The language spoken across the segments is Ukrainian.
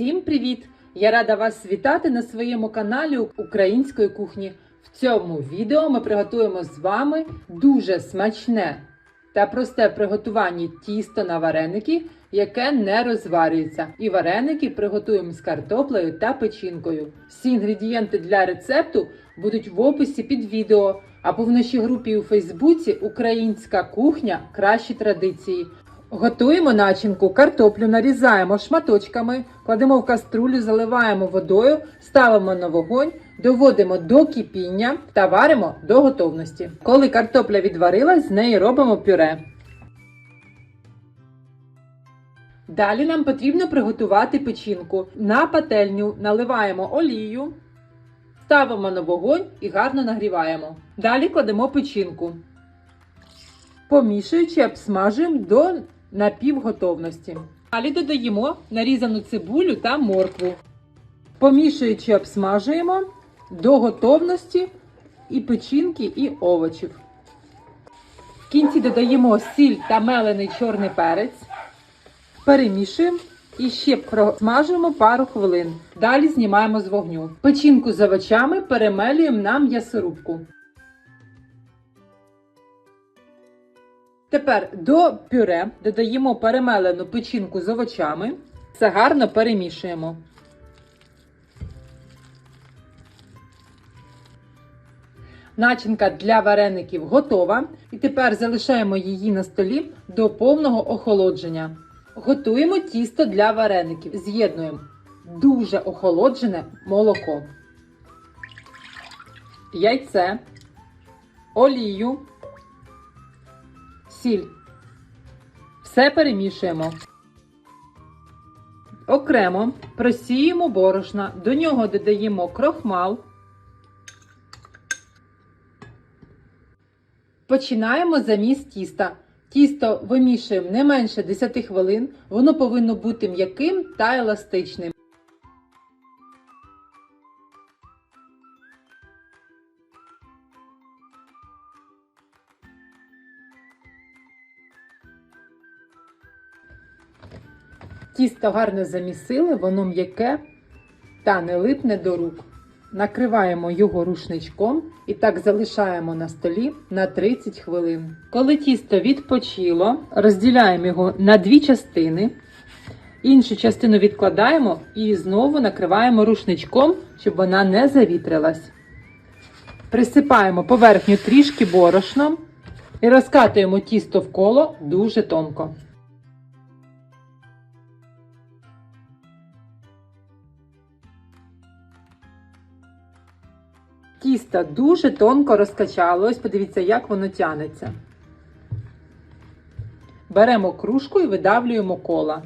Всім привіт! Я рада вас вітати на своєму каналі Української кухні. В цьому відео ми приготуємо з вами дуже смачне та просте в приготуванні тісто на вареники, яке не розварюється. І вареники приготуємо з картоплею та печінкою. Всі інгредієнти для рецепту будуть в описі під відео або в нашій групі у Фейсбуці Українська кухня кращі традиції. Готуємо начинку, картоплю нарізаємо шматочками, кладемо в каструлю, заливаємо водою, ставимо на вогонь, доводимо до кипіння та варимо до готовності. Коли картопля відварилась, з неї робимо пюре. Далі нам потрібно приготувати печінку. На пательню наливаємо олію, ставимо на вогонь і гарно нагріваємо. Далі кладемо печінку. Помішуючи, обсмажуємо до напівготовності. Далі додаємо нарізану цибулю та моркву. Помішуючи, обсмажуємо до готовності і печінки, і овочів. В кінці додаємо сіль та мелений чорний перець. Перемішуємо і ще просмажуємо пару хвилин. Далі знімаємо з вогню. Печінку з овочами перемелюємо на м'ясорубку. Тепер до пюре додаємо перемелену печінку з овочами. Все гарно перемішуємо. Начинка для вареників готова. І тепер залишаємо її на столі до повного охолодження. Готуємо тісто для вареників. З'єднуємо дуже охолоджене молоко, яйце, олію сіль. Все перемішуємо. Окремо просіємо борошна, до нього додаємо крохмал. Починаємо заміс тіста. Тісто вимішуємо не менше 10 хвилин. Воно повинно бути м'яким та еластичним. Тісто гарно замісили, воно м'яке та не липне до рук. Накриваємо його рушничком і так залишаємо на столі на 30 хвилин. Коли тісто відпочило, розділяємо його на дві частини. Іншу частину відкладаємо і знову накриваємо рушничком, щоб вона не завітрилась. Присипаємо поверхню трішки борошном і розкатуємо тісто в коло дуже тонко. Тісто дуже тонко розкачало. Ось подивіться, як воно тянеться. Беремо кружку і видавлюємо кола.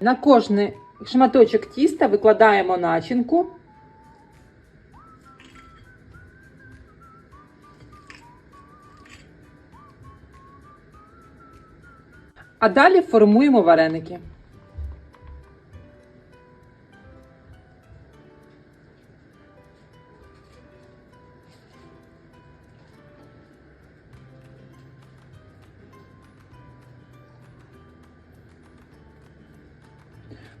На кожний шматочок тіста викладаємо начинку. А далі формуємо вареники.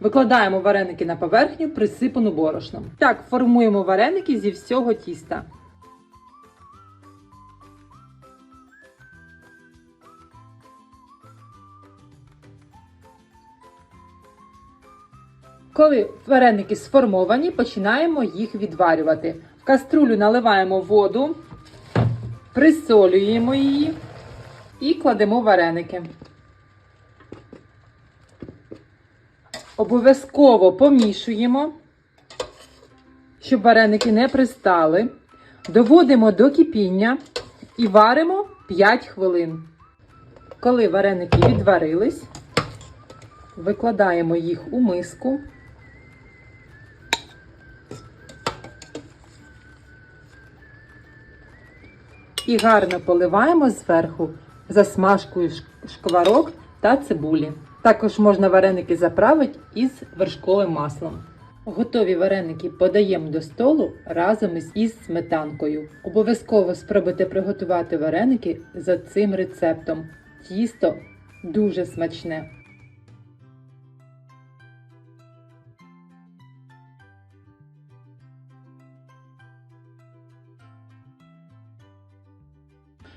Викладаємо вареники на поверхню, присипану борошном. Так, формуємо вареники зі всього тіста. Коли вареники сформовані, починаємо їх відварювати. В каструлю наливаємо воду, присолюємо її і кладемо вареники. Обов'язково помішуємо, щоб вареники не пристали. Доводимо до кипіння і варимо 5 хвилин. Коли вареники відварились, викладаємо їх у миску. І гарно поливаємо зверху засмажкою шкварок та цибулі. Також можна вареники заправити із вершковим маслом. Готові вареники подаємо до столу разом із сметанкою. Обов'язково спробуйте приготувати вареники за цим рецептом. Тісто дуже смачне.